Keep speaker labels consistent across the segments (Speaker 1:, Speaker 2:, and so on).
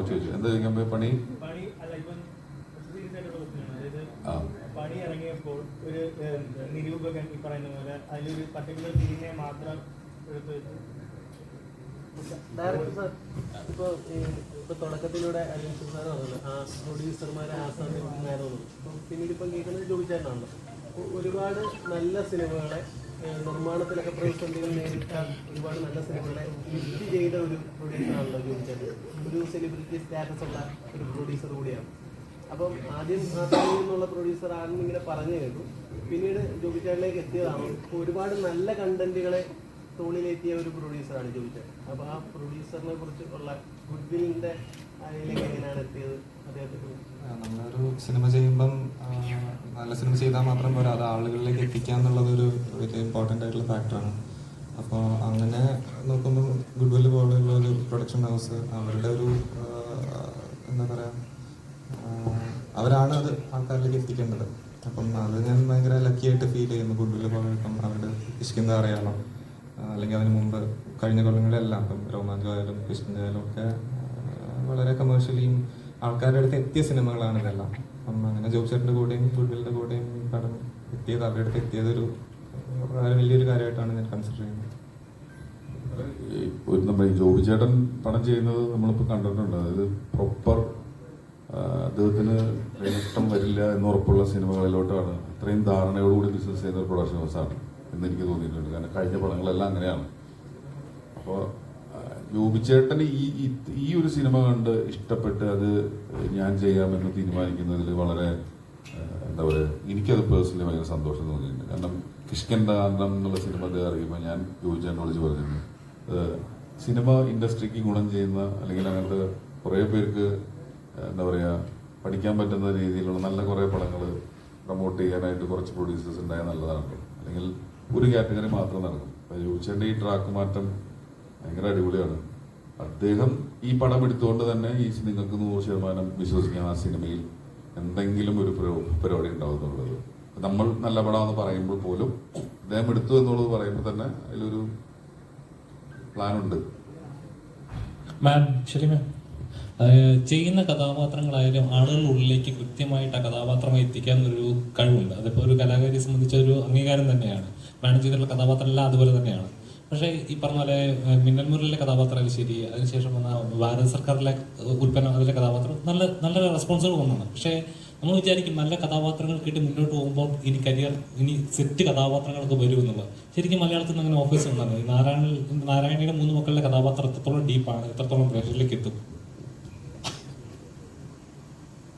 Speaker 1: ചോദിച്ചു എന്താ ചോദിക്കാൻ പണി?
Speaker 2: പണി ഇറങ്ങിയപ്പോൾ ഒരു നിരൂപകൻ ഈ പറയുന്ന പോലെ അതിലൊരു പർട്ടിക്കുലർ മാത്രം എടുത്ത് വെച്ച്.
Speaker 3: ഡയറക്ടർ സാർ ഇപ്പൊ ഇപ്പൊ തുടക്കത്തിലൂടെ അരുൺ സാർ പറഞ്ഞത് ആ പ്രൊഡ്യൂസർമാരെ ആസാമിൽ നിന്നായിരുന്നു. പിന്നീട് ഇപ്പം കേൾക്കുന്നത് ചോദിച്ചാണല്ലോ ഒരുപാട് നല്ല സിനിമകളെ നിർമ്മാണത്തിലൊക്കെ പ്രതിസന്ധികൾ നേരിട്ട ഒരുപാട് നല്ല സിനിമകളെ ലിഫ്റ്റ് ചെയ്ത ഒരു പ്രൊഡ്യൂസറാണല്ലോ ചോദിച്ചത് ഒരു സെലിബ്രിറ്റി സ്റ്റാറ്റസ് ഉള്ള ഒരു പ്രൊഡ്യൂസർ കൂടിയാണ്. അപ്പം ആദ്യം നിന്നുള്ള പ്രൊഡ്യൂസർ ആണെന്ന് ഇങ്ങനെ പറഞ്ഞു കേട്ടു പിന്നീട് ജോബിച്ചാളിലേക്ക് എത്തിയതാണ്. ഒരുപാട് നല്ല കണ്ടന്റുകളെ തോളിലെത്തിയ ഒരു പ്രൊഡ്യൂസറാണ് ചോദിച്ചത് അപ്പോൾ ആ പ്രൊഡ്യൂസറിനെ കുറിച്ച് ഉള്ള ഗുഡ് വില്ലിന്റെ
Speaker 4: നമ്മളൊരു സിനിമ ചെയ്യുമ്പം നല്ല സിനിമ ചെയ്താൽ മാത്രം പോരാ. അത് ആളുകളിലേക്ക് എത്തിക്കുക എന്നുള്ളത് ഒരു വലിയ ഇമ്പോർട്ടന്റ് ആയിട്ടുള്ള ഫാക്ടറാണ് അപ്പോൾ അങ്ങനെ നോക്കുമ്പോൾ ഗുഡ് വില്ല് പോലെയുള്ള ഒരു പ്രൊഡക്ഷൻ ഹൗസ് അവരുടെ ഒരു എന്താ പറയുക അവരാണ് അത് ആൾക്കാരിലേക്ക് എത്തിക്കേണ്ടത്. അപ്പം അത് ഞാൻ ഭയങ്കര ലക്കി ആയിട്ട് ഫീൽ ചെയ്യുന്നു. ഗുഡ് വില്ല് പോലെ ഇപ്പം അവരുടെ ഇഷ്കിന്ത അറിയാലോ. അല്ലെങ്കിൽ അതിന് മുമ്പ് കഴിഞ്ഞ കൊല്ലങ്ങളിലെല്ലാം ഇപ്പം രോമാഞ്ചമായാലും കിഷ്കിന്ത ഒക്കെ ആ, വളരെ കമേഴ്ഷ്യലിയും ആൾക്കാരുടെ അടുത്ത് എത്തിയ സിനിമകളാണ് ഇതെല്ലാം. അപ്പം അങ്ങനെ ജോബ് ചേട്ടന്റെ കൂടെയും ഗുഡ്വില്ലിന്റെ കൂടെയും പടം എത്തിയത് അവരുടെ അടുത്ത് എത്തിയതൊരു വളരെ വലിയൊരു കാര്യമായിട്ടാണ് ഞാൻ കൺസിഡർ ചെയ്യുന്നത്.
Speaker 1: ഒരു നമ്മൾ ജോബി ചേട്ടൻ പണം ചെയ്യുന്നത് നമ്മളിപ്പോൾ കണ്ടിട്ടുണ്ട്. അതായത് പ്രോപ്പർ അദ്ദേഹത്തിന് നഷ്ടം വരില്ല എന്ന് ഉറപ്പുള്ള സിനിമകളിലോട്ടാണ്. അത്രയും ധാരണയോടുകൂടി ബിസിനസ് ചെയ്യുന്ന ഒരു പ്രൊഡക്ഷൻ ഹൗസാണ് എന്ന് എനിക്ക് തോന്നിയിട്ടുണ്ട്. കാരണം കഴിഞ്ഞ പടങ്ങളെല്ലാം അങ്ങനെയാണ്. അപ്പോൾ ജോബിച്ചേട്ടൻ ഈ ഈ- ഒരു സിനിമ കണ്ട് ഇഷ്ടപ്പെട്ട് അത് ഞാൻ ചെയ്യാമെന്ന് തീരുമാനിക്കുന്നതിൽ വളരെ എന്താ പറയുക എനിക്കത് പേഴ്സണലി ഭയങ്കര സന്തോഷം തോന്നിയിട്ടുണ്ട്. കാരണം കിഷ്കന്റെ ആനന്ദം എന്നുള്ള സിനിമ അദ്ദേഹം അറിയുമ്പോൾ ഞാൻ ജോബിച്ചേട്ടനെ വിളിച്ച് പറഞ്ഞിരുന്നു. സിനിമ ഇൻഡസ്ട്രിക്ക് ഗുണം ചെയ്യുന്ന അല്ലെങ്കിൽ അങ്ങനത്തെ കുറേ പേർക്ക് എന്താ പറയുക പഠിക്കാൻ പറ്റുന്ന രീതിയിലുള്ള നല്ല കുറേ പടങ്ങൾ പ്രൊമോട്ട് ചെയ്യാനായിട്ട് കുറച്ച് പ്രൊഡ്യൂസേഴ്സ് ഉണ്ടായാൽ നല്ലതാണ് അല്ലെങ്കിൽ ഒരു കാറ്റഗറി മാത്രം നടക്കും. അപ്പോൾ ജോബിച്ചേട്ടന്റെ ഈ ട്രാക്ക് മാറ്റം ഭയങ്കര അടിപൊളിയാണ്. അദ്ദേഹം ഈ പടം എടുത്തുകൊണ്ട് തന്നെ ഈ നിങ്ങൾക്ക് നൂറ് ശതമാനം വിശ്വസിക്കാൻ ആ സിനിമയിൽ. എന്തെങ്കിലും ഒരു പരിപാടി ഉണ്ടാവും എന്നുള്ളത് നമ്മൾ നല്ല പടമെന്ന് പറയുമ്പോൾ പോലും അദ്ദേഹം എടുത്തു എന്നുള്ളത് പറയുമ്പോൾ തന്നെ അതിലൊരു പ്ലാനുണ്ട്.
Speaker 5: മാം ശരി മാം. ചെയ്യുന്ന കഥാപാത്രങ്ങളായാലും ആളുകളുടെ ഉള്ളിലേക്ക് കൃത്യമായിട്ട് ആ കഥാപാത്രമായി എത്തിക്കാൻ ഒരു കഴിവുണ്ട്. അതിപ്പോ ഒരു കലാകാരിയെ സംബന്ധിച്ച ഒരു അംഗീകാരം തന്നെയാണ്. മാഡം ചെയ്തിട്ടുള്ള കഥാപാത്രമെല്ലാം അതുപോലെ തന്നെയാണ്. പക്ഷേ ഈ പറഞ്ഞ പോലെ മിന്നൽ മുരളിലെ കഥാപാത്രമായാലും ശരി? അതിനുശേഷം വന്ന ഭാരത സർക്കാരിലെ ഉൽപ്പന്നം അതിലെ കഥാപാത്രം നല്ല നല്ല റെസ്പോൺസുകൾ വന്നതാണ്. പക്ഷേ നമ്മൾ വിചാരിക്കും നല്ല കഥാപാത്രങ്ങൾ കിട്ടി മുന്നോട്ട് പോകുമ്പോൾ ഇനി കരിയർ ഇനി സെറ്റ് കഥാപാത്രങ്ങളൊക്കെ വരും ശരിക്കും മലയാളത്തിൽ നിന്ന് അങ്ങനെ ഓഫീസ് ഉണ്ടാകുന്നത് നാരായണ നാരായണയുടെ മൂന്ന് മക്കളുടെ കഥാപാത്രം എത്രത്തോളം ഡീപ്പാണ് എത്രത്തോളം പ്രേക്ഷകരിലേക്ക് എത്തും?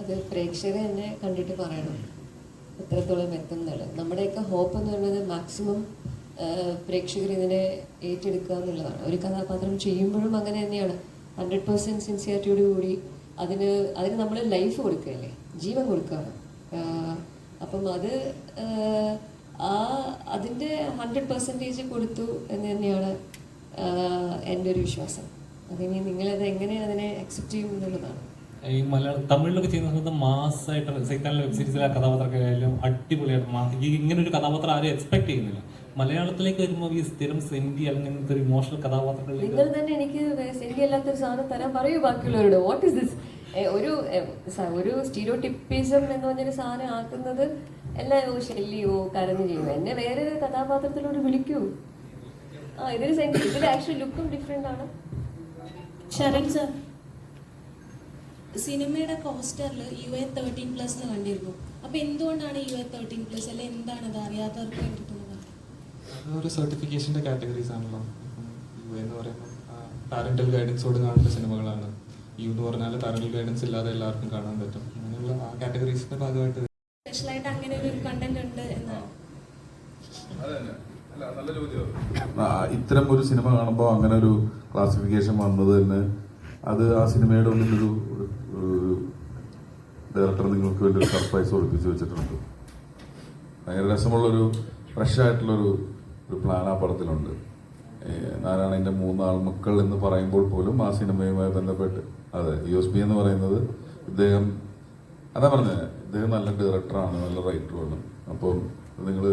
Speaker 6: അത് പ്രേക്ഷകർ തന്നെ കണ്ടിട്ട് പറയണം. എത്രത്തോളം എത്തുന്നുള്ളത് നമ്മുടെയൊക്കെ ഹോപ്പ് എന്ന് പറയുന്നത് മാക്സിമം പ്രേക്ഷകർ ഇതിനെ ഏറ്റെടുക്കുക എന്നുള്ളതാണ്. ഒരു കഥാപാത്രം ചെയ്യുമ്പോഴും അങ്ങനെ തന്നെയാണ്. ഹൺഡ്രഡ് പേഴ്സന്റ് സിൻസിയറിറ്റിയോട് കൂടി അതിന് അതിന് നമ്മൾ ലൈഫ് കൊടുക്കുകയല്ലേ? ജീവൻ കൊടുക്കുകയാണ്. അപ്പം അത് ആ അതിന്റെ ഹൺഡ്രഡ് പെർസെന്റേജ് കൊടുത്തു എന്ന് തന്നെയാണ് എന്റെ ഒരു വിശ്വാസം. അതിനി നിങ്ങളത് എങ്ങനെ അതിനെ അക്സെപ്റ്റ് ചെയ്യും എന്നുള്ളതാണ്.
Speaker 5: ഈ മലയാളം തമിഴിലൊക്കെ ചെയ്യുന്ന സമയത്ത് മാസമായിട്ട് സൈത്താനിലെ വെബ് സീരീസിലെ കഥാപാത്രമൊക്കെ ആയാലും അടിപൊളിയായിട്ട് ഇങ്ങനെ ഒരു കഥാപാത്രം ആരും എക്സ്പെക്ട് ചെയ്യുന്നില്ല. മലയാളത്തിലേക്ക് വരുമ്പോൾ ഈ സ്ഥിരം സെന്റി അല്ലെങ്കിൽ ഇങ്ങനത്തെ ഒരു ഇമോഷണൽ കഥാപാത്രങ്ങളിലേക്ക്
Speaker 6: നിങ്ങൾ തന്നെ എനിക്ക് സെൻഡി അല്ലാത്തൊരു സാധനം തരാൻ പറയൂ ബാക്കിയുള്ളവരോട്. വാട്ട് ഇസ് ദിസ് ഒരു ഒരു സ്റ്റീരിയോ ടിപ്പിസം എന്ന് പറഞ്ഞൊരു സാധനം ആക്കുന്നത് എല്ലാവരും ശല്യോ കരഞ്ഞു ചെയ്യും എന്നെ വേറെ ഒരു കഥാപാത്രത്തിലോട് വിളിക്കൂ. ആ ഇതൊരു സെന്റി ഇതിൽ ആക്ച്വലി ലുക്കും ഡിഫറെന്റ് ആണ്.
Speaker 7: ശരൺ സർ സിനിമയുടെ പോസ്റ്ററിൽ യു എ തേർട്ടീൻ പ്ലസ് എന്ന് കണ്ടിരുന്നു. അപ്പൊ എന്തുകൊണ്ടാണ് യു എ തേർട്ടീൻ പ്ലസ് അല്ലെ എന്താണ് അത് അറിയാത്തവർക്ക്
Speaker 4: അതൊരു സർട്ടിഫിക്കേഷന്റെ കാറ്റഗറീസ് ആണല്ലോ. യു എന്ന് പറയുമ്പോൾ പാരന്റൽ ഗൈഡൻസോട് കാണുന്ന സിനിമകളാണ്. യു എന്ന് പറഞ്ഞാൽ പാരന്റൽ ഗൈഡൻസ് ഇല്ലാതെ എല്ലാവർക്കും കാണാൻ പറ്റും. അങ്ങനെയുള്ള ആ കാറ്റഗറീസിന്റെ ഭാഗമായിട്ട്
Speaker 7: സ്പെഷ്യലായിട്ട് അങ്ങനെ ഒരു കണ്ടന്റ് ഉണ്ട് എന്നാണ്.
Speaker 1: നല്ല ചോദ്യം ഇത്തരം ഒരു സിനിമ കാണുമ്പോൾ അങ്ങനെ ഒരു ക്ലാസിഫിക്കേഷൻ വന്നത് തന്നെ അത് ആ സിനിമയുടെ ഉള്ളിൽ ഒരു ഒരു ഡയറക്ടർ നിങ്ങൾക്ക് വേണ്ടി ഒരു സർപ്രൈസ് ഒളിപ്പിച്ച് വെച്ചിട്ടുണ്ട്. ഭയങ്കര രസമുള്ളൊരു ഫ്രഷ് ആയിട്ടുള്ളൊരു ഒരു പ്ലാൻ ആ പടത്തിലുണ്ട്. നാരായണന്റെ മൂന്നാൾ മക്കൾ എന്ന് പറയുമ്പോൾ പോലും ആ സിനിമയുമായി ബന്ധപ്പെട്ട്. അതെ യു എസ് ബി എന്ന് പറയുന്നത് ഇദ്ദേഹം അതാ പറഞ്ഞത് ഇദ്ദേഹം നല്ല ഡയറക്ടറാണ് നല്ല റൈറ്ററുമാണ് അപ്പം നിങ്ങൾ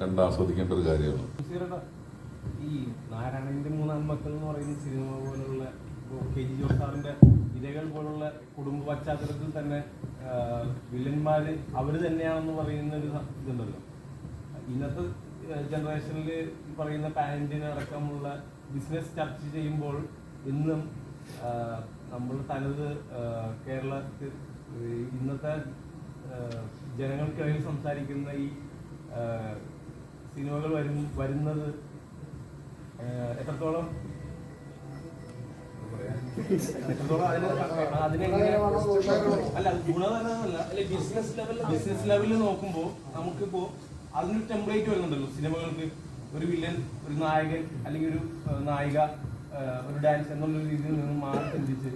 Speaker 1: കണ്ട് ആസ്വദിക്കേണ്ട ഒരു കാര്യമാണ്.
Speaker 3: ഈ നാരായണന്റെ മക്കൾ എന്ന് പറയുന്ന
Speaker 8: പറയുന്ന ഒരു ഇന്നത്തെ ജനറേഷനിൽ പറയുന്ന പാരന്റിന് അടക്കമുള്ള ബിസിനസ് ചർച്ച ചെയ്യുമ്പോൾ ഇന്നും നമ്മൾ തനത് കേരളത്തിൽ ഇന്നത്തെ ജനങ്ങൾക്കിടയിൽ സംസാരിക്കുന്ന ഈ സിനിമകൾ വരും വരുന്നത് എത്രത്തോളം? അല്ല ഗുണതരമല്ല ബിസിനസ് ലെവലിൽ ബിസിനസ് ലെവലിൽ നോക്കുമ്പോൾ നമുക്കിപ്പോ അതിനൊരു ടെംപ്ലേറ്റ് വരുന്നുണ്ടല്ലോ. സിനിമകൾക്ക് ഒരു വില്ലൻ ഒരു നായകൻ അല്ലെങ്കിൽ ഒരു നായിക ഒരു ഡാൻസ് എന്നുള്ള രീതിയിൽ നിന്ന് മാറി ചിന്തിച്ച്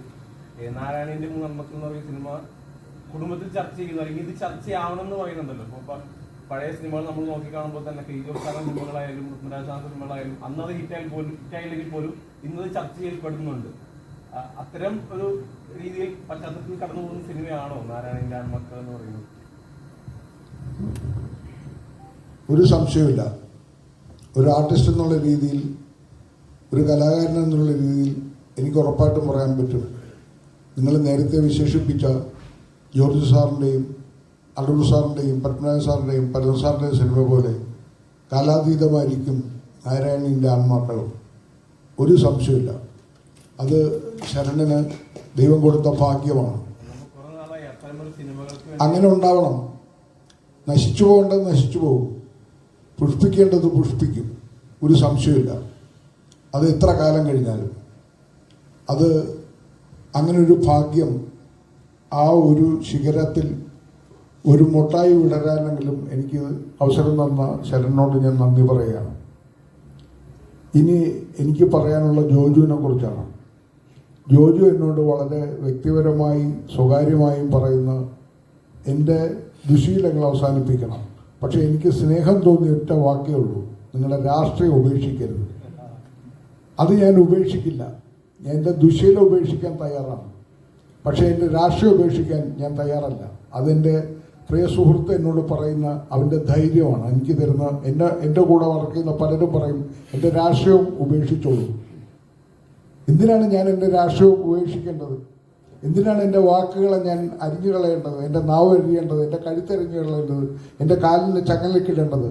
Speaker 8: നാരായണന്റെ മൂന്നമ്പത്തിൽ എന്ന് പറയുന്ന സിനിമ കുടുംബത്തിൽ ചർച്ച ചെയ്യുന്നു. അല്ലെങ്കിൽ ഇത് ചർച്ചയാവണം എന്ന് പറയുന്നുണ്ടല്ലോ അപ്പൊ പഴയ സിനിമകൾ നമ്മൾ നോക്കി കാണുമ്പോൾ തന്നെ കെ സിനിമകളായാലും പൃഥ്വിരാജ് സിനിമകളായാലും അന്നത് ഹിറ്റായാൽ പോലും ഹിറ്റായില്ലെങ്കിൽ പോലും ഇന്നത് ചർച്ച ചെയ്യപ്പെടുന്നുണ്ട്. അത്തരം ഒരു രീതിയിൽ പശ്ചാത്തലത്തിൽ കടന്നു പോകുന്ന സിനിമയാണോ നാരായണന്റെ ആൺമക്കൾ എന്ന് പറയുന്നത്?
Speaker 9: ഒരു സംശയമില്ല ഒരു ആർട്ടിസ്റ്റ് എന്നുള്ള രീതിയിൽ ഒരു കലാകാരൻ എന്നുള്ള രീതിയിൽ എനിക്ക് ഉറപ്പായിട്ടും പറയാൻ പറ്റും. നിങ്ങൾ നേരത്തെ വിശേഷിപ്പിച്ച ജോർജ് സാറിന്റെയും അടൂർ സാറിന്റെയും പത്മനാഭ സാറിന്റെയും പരമ സാറിന്റെയും സിനിമ പോലെ കാലാതീതമായിരിക്കും നാരായണീന്റെ ആത്മാക്കളും. ഒരു സംശയമില്ല അത് ശരണന് ദൈവം കൊടുത്ത ഭാഗ്യമാണ്. അങ്ങനെ ഉണ്ടാവണം. നശിച്ചു പോകേണ്ടത് നശിച്ചു പോകും. പുഷ്പിക്കേണ്ടത് പുഷ്പിക്കും. ഒരു സംശയമില്ല അത് എത്ര കാലം കഴിഞ്ഞാലും. അത് അങ്ങനെ ഒരു ഭാഗ്യം ആ ഒരു ശിഖരത്തിൽ ഒരു മുട്ടായി വിടരാനെങ്കിലും എനിക്ക് അവസരം തന്ന ശരണോട് ഞാൻ നന്ദി പറയുകയാണ്. ഇനി എനിക്ക് പറയാനുള്ള ജോജുവിനെ കുറിച്ചാണ്. ജോജു എന്നോട് വളരെ വ്യക്തിപരമായി സ്വകാര്യമായും പറയുന്ന എന്റെ ദുശീലങ്ങൾ അവസാനിപ്പിക്കണം. പക്ഷെ എനിക്ക് സ്നേഹം തോന്നിയ ഒറ്റ വാക്കേ ഉള്ളൂ. നിങ്ങളുടെ രാഷ്ട്രീയം ഉപേക്ഷിക്കരുത്. അത് ഞാൻ ഉപേക്ഷിക്കില്ല. ഞാൻ എന്റെ ദുശീലം ഉപേക്ഷിക്കാൻ തയ്യാറാണ്. പക്ഷേ എന്റെ രാഷ്ട്രീയം ഉപേക്ഷിക്കാൻ ഞാൻ തയ്യാറല്ല. അതെന്റെ പ്രിയ സുഹൃത്ത് എന്നോട് പറയുന്ന അവന്റെ ധൈര്യമാണ്. എനിക്ക് തരുന്ന എന്നെ എന്റെ കൂടെ വർക്ക് ചെയ്യുന്ന പലരും പറയും എന്റെ രാഷ്ട്രീയം ഉപേക്ഷിച്ചോളൂ. എന്തിനാണ് ഞാൻ എന്റെ രാഷ്ട്രീയം ഉപേക്ഷിക്കേണ്ടത്? എന്തിനാണ് എന്റെ വാക്കുകളെ ഞാൻ അരിഞ്ഞു കളയേണ്ടത് എന്റെ നാവ് എറിയേണ്ടത് എന്റെ കഴുത്തരിഞ്ഞു കളയേണ്ടത് എന്റെ കാലിന്റെ ചങ്ങലക്കിടേണ്ടത്?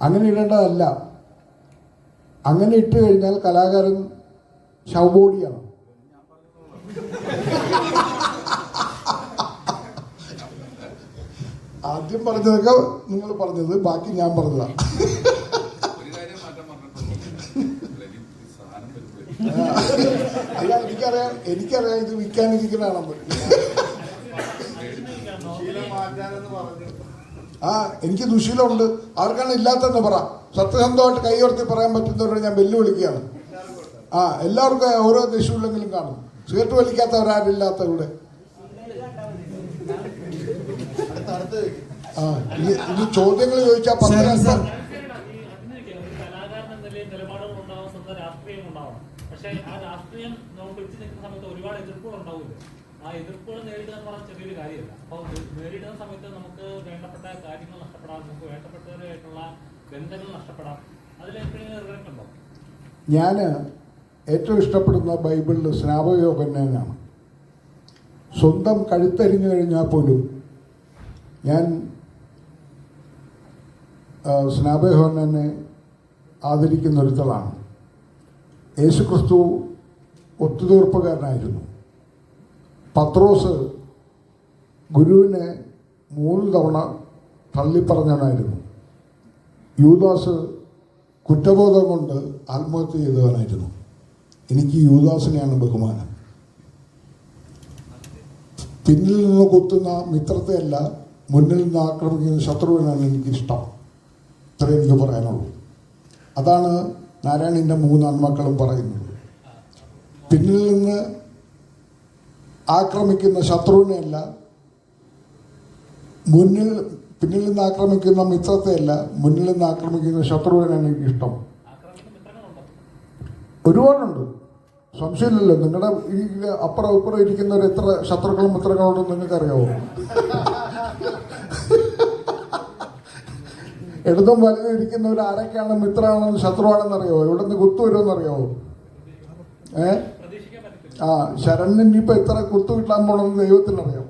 Speaker 9: അങ്ങനെ ഇടേണ്ടതല്ല. അങ്ങനെ ഇട്ട് കഴിഞ്ഞാൽ കലാകാരൻ ശവബോഡിയാണ്. ആദ്യം പറഞ്ഞതൊക്കെ നിങ്ങൾ പറഞ്ഞത് ബാക്കി ഞാൻ പറഞ്ഞതാണ്
Speaker 1: ഒരു കാര്യം മാറ്റം പറഞ്ഞിട്ടുള്ളൂ അല്ലെങ്കിൽ ഈ സാധനം വരുമ്പോഴേ
Speaker 9: അല്ല എനിക്കറിയാം എനിക്കറിയാം ഇത് വിൽക്കാനിരിക്കുന്നതാണെന്ന് ആ എനിക്ക് ദുശീലമുണ്ട്. ആർക്കാണ് ഇല്ലാത്തതെന്ന് പറ. സത്യസന്ധമായിട്ട് കൈയുയർത്തി പറയാൻ പറ്റുന്നവരോട് ഞാൻ വെല്ലുവിളിക്കുകയാണ്. ആ എല്ലാവർക്കും ഓരോ ദശുല്ലെങ്കിലും കാണും. സിഗരറ്റ് വലിക്കാത്തവരാരില്ലാത്ത ഇവിടെ. ആ ഇത് ഇനി ചോദ്യങ്ങൾ ചോദിച്ചാൽ പത്ത്
Speaker 10: സാർ, സാർ.
Speaker 11: അതിനൊക്കെ ഒരു കലാകാരൻ എന്ന നിലയിൽ നിലപാടുകൾ ഉണ്ടാവും സ്വന്തം രാഷ്ട്രീയം ഉണ്ടാവണം പക്ഷേ ആ രാഷ്ട്രീയം നമുക്ക് പിടിച്ചു നിൽക്കുന്ന സമയത്ത് ഒരുപാട് എതിർപ്പുകൾ ഉണ്ടാവില്ല ആ എതിർപ്പുകൾ നേരിടുക എന്ന് പറഞ്ഞാൽ ചെറിയൊരു കാര്യമല്ല. അപ്പോൾ നേരിടുന്ന സമയത്ത് നമുക്ക് വേണ്ടപ്പെട്ട കാര്യങ്ങൾ നഷ്ടപ്പെടാം നമുക്ക് വേണ്ടപ്പെട്ടവരുമായിട്ടുള്ള ബന്ധങ്ങൾ നഷ്ടപ്പെടാം. അതിലെപ്പോഴും റിഗ്രറ്റ് ഉണ്ടോ?
Speaker 9: ഞാൻ ഏറ്റവും ഇഷ്ടപ്പെടുന്ന ബൈബിളിൽ സ്നാപകയോഗനാണ് സ്വന്തം കഴുത്തരിഞ്ഞു കഴിഞ്ഞാൽ പോലും ഞാൻ സ്നാപകയോഹനെ ആദരിക്കുന്ന ഒരുത്തളാണ്. യേശുക്രിസ്തു ഒത്തുതീർപ്പുകാരനായിരുന്നു. പത്രോസ് ഗുരുവിനെ മൂന്ന് തവണ തള്ളിപ്പറഞ്ഞവനായിരുന്നു. യൂദാസ് കുറ്റബോധം കൊണ്ട് ആത്മഹത്യ ചെയ്തവനായിരുന്നു. എനിക്ക് യൂദാസിനെയാണ് ബഹുമാനം. പിന്നിൽ നിന്ന് കുത്തുന്ന മിത്രത്തെയല്ല മുന്നിൽ നിന്ന് ആക്രമിക്കുന്ന ശത്രുവിനാണ് എനിക്കിഷ്ടം. ഇത്രയും എനിക്ക് പറയാനുള്ളൂ. അതാണ് നാരായണന്റെ മൂന്ന് ആൺമക്കളും പറയുന്നത് പിന്നിൽ നിന്ന് ആക്രമിക്കുന്ന ശത്രുവിനെയല്ല മുന്നിൽ പിന്നിൽ നിന്ന് ആക്രമിക്കുന്ന മിത്രത്തെയല്ല മുന്നിൽ നിന്ന് ആക്രമിക്കുന്ന ശത്രുവിനാണ് എനിക്കിഷ്ടം ഒരുപാടുണ്ട്. സംശയമില്ലല്ലോ. നിങ്ങളുടെ ഈ അപ്പുറം ഇപ്പുറം ഇരിക്കുന്നവർ എത്ര ശത്രുക്കളും മിത്രങ്ങളും ഉണ്ടെന്ന് നിങ്ങൾക്ക് അറിയാവോ ഇടതും വലതും ഇരിക്കുന്നവർ ആരൊക്കെയാണ്? മിത്രമാണെന്ന് ശത്രുവാണെന്ന് ഇവിടെ നിന്ന് കുത്തു വരുമെന്ന് അറിയാവോ ഏ? ആ ശരണിന് ഇനിയിപ്പോൾ എത്ര കുത്തു കിട്ടാൻ പോണെന്ന് ദൈവത്തിനറിയാം?